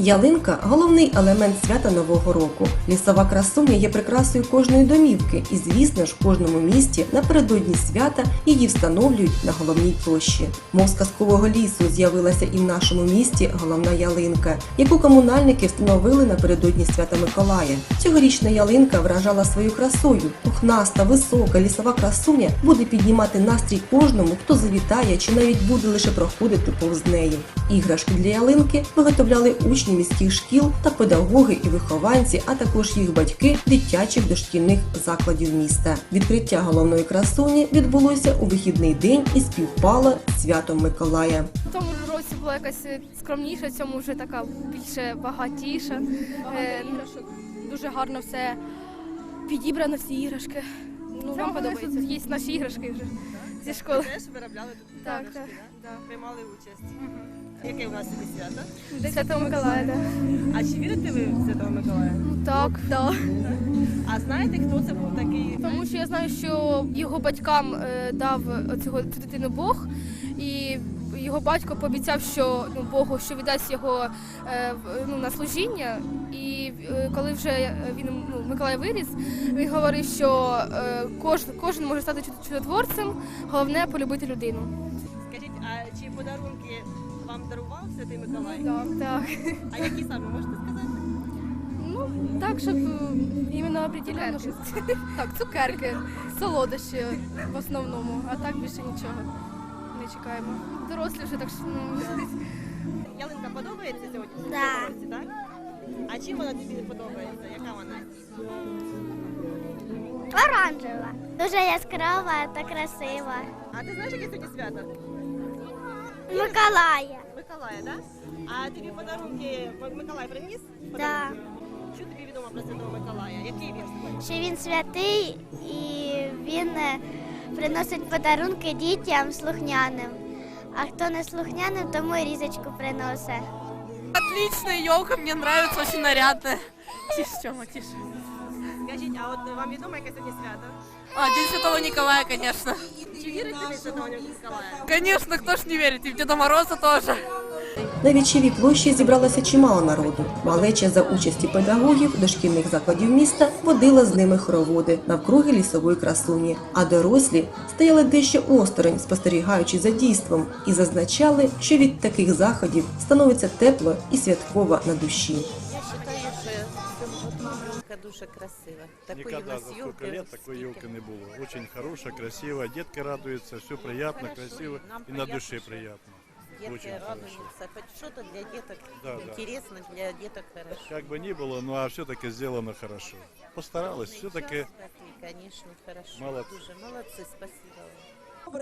Ялинка головний елемент свята Нового року. Лісова красуня є прикрасою кожної домівки, і, звісно ж, в кожному місті напередодні свята її встановлюють на головній площі. Мов з казкового лісу з'явилася і в нашому місті головна ялинка, яку комунальники встановили напередодні свята Миколая. Цьогорічна ялинка вражала свою красою. Пухнаста, висока лісова красуня буде піднімати настрій кожному, хто завітає чи навіть буде лише проходити повз неї. Іграшки для ялинки виготовляли учні міських шкіл та педагоги і вихованці, а також їх батьки дитячих дошкільних закладів міста. Відкриття головної красуні відбулося у вихідний день і співпало з святом Миколая. В тому році була якась скромніша, цьому вже така більше багатіша. Е, дуже гарно все підібрано, всі іграшки. Ну, вам подобається. Є наші іграшки вже зі школи. Теж виробляли тут Так, іграшки, так, да? Приймали участь. Яке у вас сьогодні свято? Святого Миколая, так. А чи вірите ви в Святого Миколая? Так, так. А знаєте, хто це був такий? Тому що я знаю, що його батькам е, дав цього дитину Бог, і його батько пообіцяв, що ну Богу, що віддасть його е, в- ну, на служіння. І е, коли вже він ну, Миколай виріс, він говорив, що е, кожен, кожен може стати чуд- чудотворцем, головне полюбити людину. Скажіть, а чи подарунки вам дарував Святий Миколай? Так, так. А які саме можете сказати? Ну так, щоб іменно определенно щось. Так, цукерки, солодощі в основному, а так більше нічого не чекаємо. Дорослі вже так що ну, Ялинка подобається сьогодні? Да. так? А чим вона тобі подобається? Яка вона? Оранжева. Дуже яскрава та красива. А ти знаєш, яке сьогодні свято? Миколая. Миколая, так? А тобі подарунки Миколай приніс? Да. Що тобі відомо про Святого Миколая? Який він? Що він святий і він е, приносить подарунки дітям слухняним. А хто не слухняним, тому і різочку приносить. Отличная елка, мне нравится, очень нарядная. Тише, Тёма, тише. Скажіть, а от вам відомо, яке сьогодні свято? А, День Святого Николая, конечно. Чи вірите ви в Святого Миколая? Конечно, кто ж не верит, и в Деда Мороза тоже. На Вічевій площі зібралося чимало народу. Малеча за участі педагогів дошкільних закладів міста водила з ними хороводи навкруги лісової красуні, а дорослі стояли дещо осторонь, спостерігаючи за дійством, і зазначали, що від таких заходів становиться тепло і святково на душі дуже красива. Такої у Никогда нас за елки сколько лет такой елки не было. Очень хорошая, красивая. Детки радуются, все приятно, Хорошо, красиво нам и на приятно, душе что приятно. Детки Очень хорошо. радуются. Хоть Что-то для деток Да, да. интересно, для деток хорошо. Как бы ни было, ну а все-таки сделано хорошо. Постаралась, все-таки Участвовали, конечно, хорошо. Молодцы. Дуже молодцы, спасибо вам.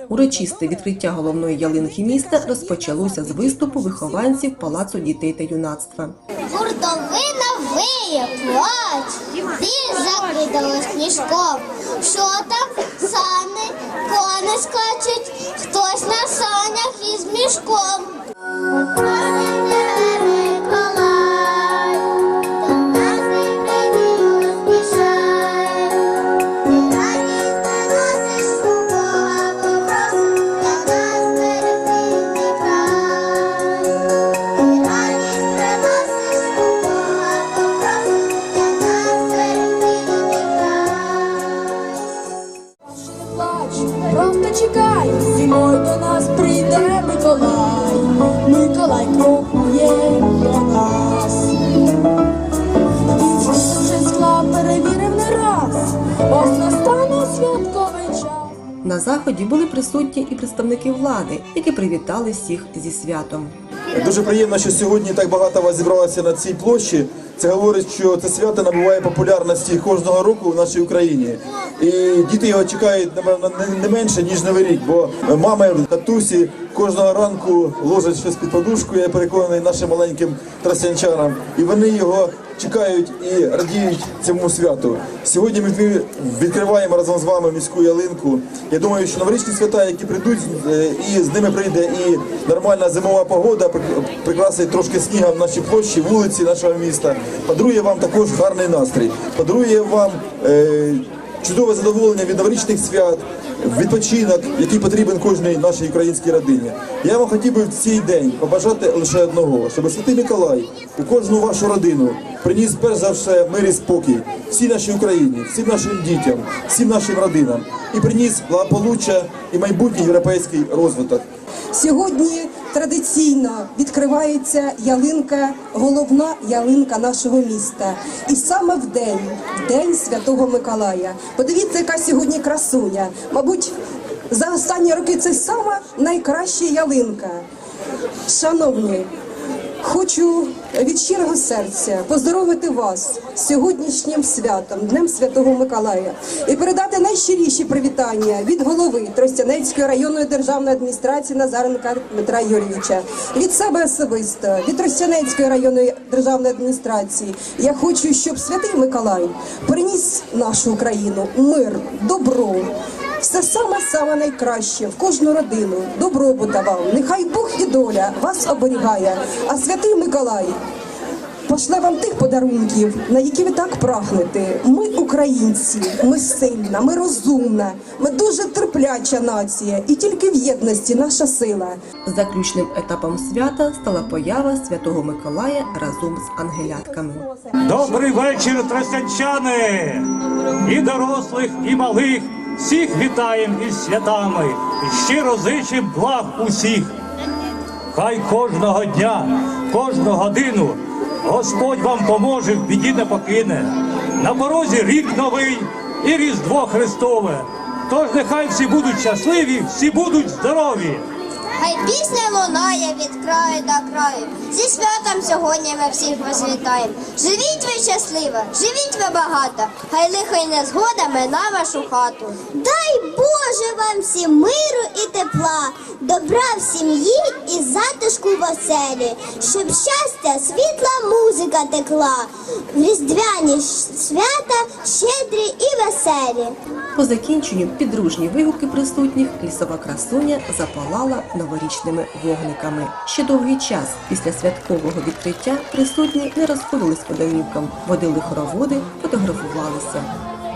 Урочисте відкриття головної ялинки міста розпочалося з виступу вихованців Палацу дітей та юнацтва. Гуртовина виє, плач, біль закидала сніжком. Що там? Плач, просто чекай, зимою до нас прийде Миколай, Миколай крокує до нас. На заході були присутні і представники влади, які привітали всіх зі святом. Дуже приємно, що сьогодні так багато вас зібралося на цій площі. Це говорить, що це свято набуває популярності кожного року в нашій Україні. І діти його чекають напевно не- менше ніж новий рік, бо мами, татусі кожного ранку ложать щось під подушку. Я переконаний нашим маленьким трасянчанам, і вони його чекають і радіють цьому святу. Сьогодні ми відкриваємо разом з вами міську ялинку. Я думаю, що новорічні свята, які прийдуть, е, і з ними прийде і нормальна зимова погода, прик- прикрасить трошки снігом наші площі, вулиці нашого міста. Подарує вам також гарний настрій. Подарує вам. Е, чудове задоволення від новорічних свят, відпочинок, який потрібен кожній нашій українській родині. Я вам хотів би в цей день побажати лише одного, щоб Святий Миколай у кожну вашу родину приніс перш за все мир і спокій всій нашій Україні, всім нашим дітям, всім нашим родинам і приніс благополуччя і майбутній європейський розвиток. Сьогодні традиційно відкривається ялинка, головна ялинка нашого міста. І саме в день, в день Святого Миколая. Подивіться, яка сьогодні красуня. Мабуть, за останні роки це сама найкраща ялинка. Шановні, Хочу від щирого серця поздоровити вас сьогоднішнім святом, Днем Святого Миколая, і передати найщиріші привітання від голови Тростянецької районної державної адміністрації Назаренка Дмитра Юрійовича, від себе особисто, від Тростянецької районної державної адміністрації. Я хочу, щоб святий Миколай приніс нашу Україну мир, добро. Все саме саме найкраще в кожну родину. Добробут давав. Нехай Бог і доля вас оберігає. А святий Миколай пошле вам тих подарунків, на які ви так прагнете. Ми українці, ми сильна, ми розумна, ми дуже терпляча нація, і тільки в єдності наша сила. Заключним етапом свята стала поява Святого Миколая разом з ангелятками. Добрий вечір, тростянчани! І дорослих, і малих. Всіх вітаємо із святами і щиро зичим благ усіх. Хай кожного дня, кожну годину Господь вам поможе, в біді не покине. На порозі рік новий і Різдво Христове. Тож нехай всі будуть щасливі, всі будуть здорові. Хай пісня лунає від краю до краю. Зі святом сьогодні ми всіх вас. Живіть ви щасливо, живіть ви багато, хай лихо й незгода мина вашу хату. Дай Боже вам всім миру і тепла, добра в сім'ї і затишку в оселі, щоб щастя, світла музика текла, різдвяні свята щедрі і веселі. По закінченню підружні вигуки присутніх лісова красуня запалала новорічними вогниками. Ще довгий час після святкового відкриття присутні не розходились по домівкам, водили хороводи, фотографувалися.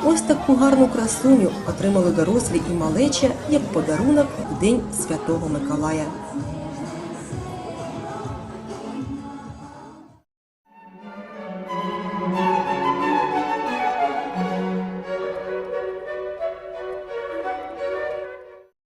Ось таку гарну красуню отримали дорослі і малеча як подарунок в День Святого Миколая.